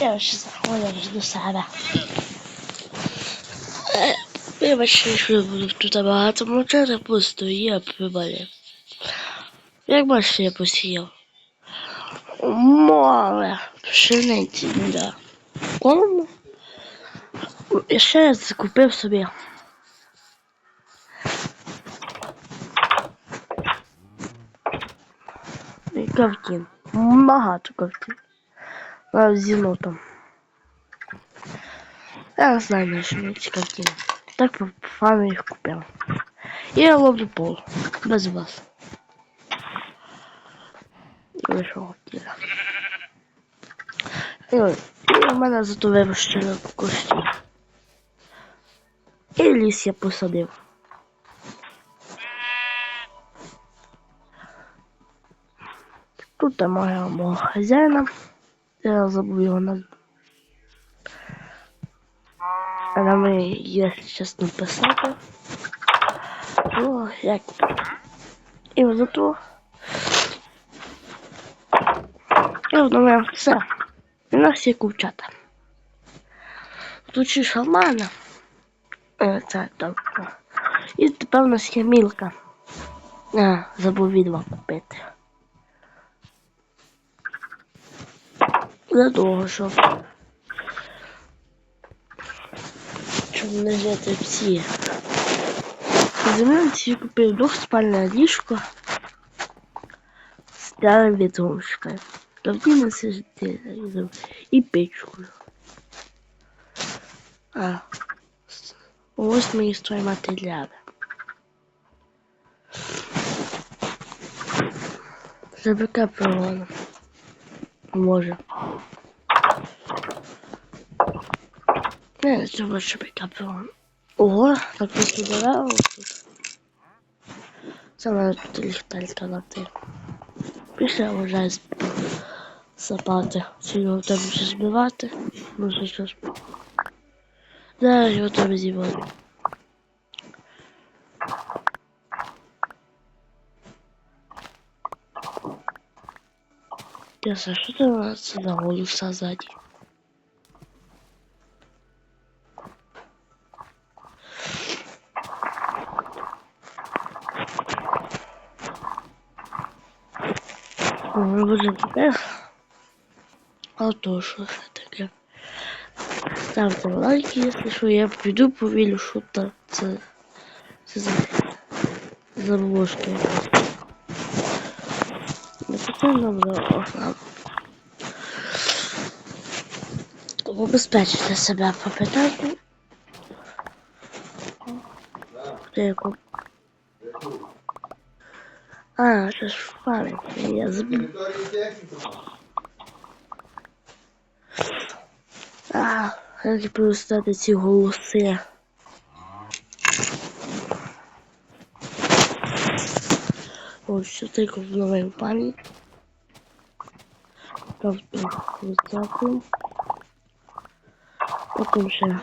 Я ще заходжу до себе. Вибачте, що я буду тут багато мовчати, просто я приболів. Як бачите, я посіяв. Море пшениці для корму. І ще я закупив собі. І картин. Багато картин. Навіть з єнотом. Я знаю, на що мені ці. Так по фану їх купив. І я ловлю пол. Без вас. І у мене зато вирощено кущі. І ліс я посадив. Тут моя мого хазяїна. Я забув його назвати. Але ми є зараз написати. Ну, як. І зато. І воно все. У нас є курчата. Тут ще шалмана. Е, Це добре. І тепер у нас є. А, забув відео купити. Для того, щоб не жити всі. Землянці купив двохспальне ліжко з старим вітрушкою. Картина сидіти і печкою. А, ось мої стройматеріали. ЖБК пригода. Може. Не, це лучше прикапываем. Ого, так просто дерева тут. Це мене тут ліхтарика на ти. Після вважаю сапати. Чи його там ще збивати? Що щось. Зараз його там зібрати. Ясно, що це у нас за голоса ззаді? Ми будемо таке. А то що це таке? Ставте лайки, якщо що, я піду повілю, що та це. Це за заложка якась. Ограм. Обезпечити себе попитати. Де я А, це ж фарик, я забув. А, як перестати ці голоси. Ось що тільки в новій пам'ять. Високу. Потім ще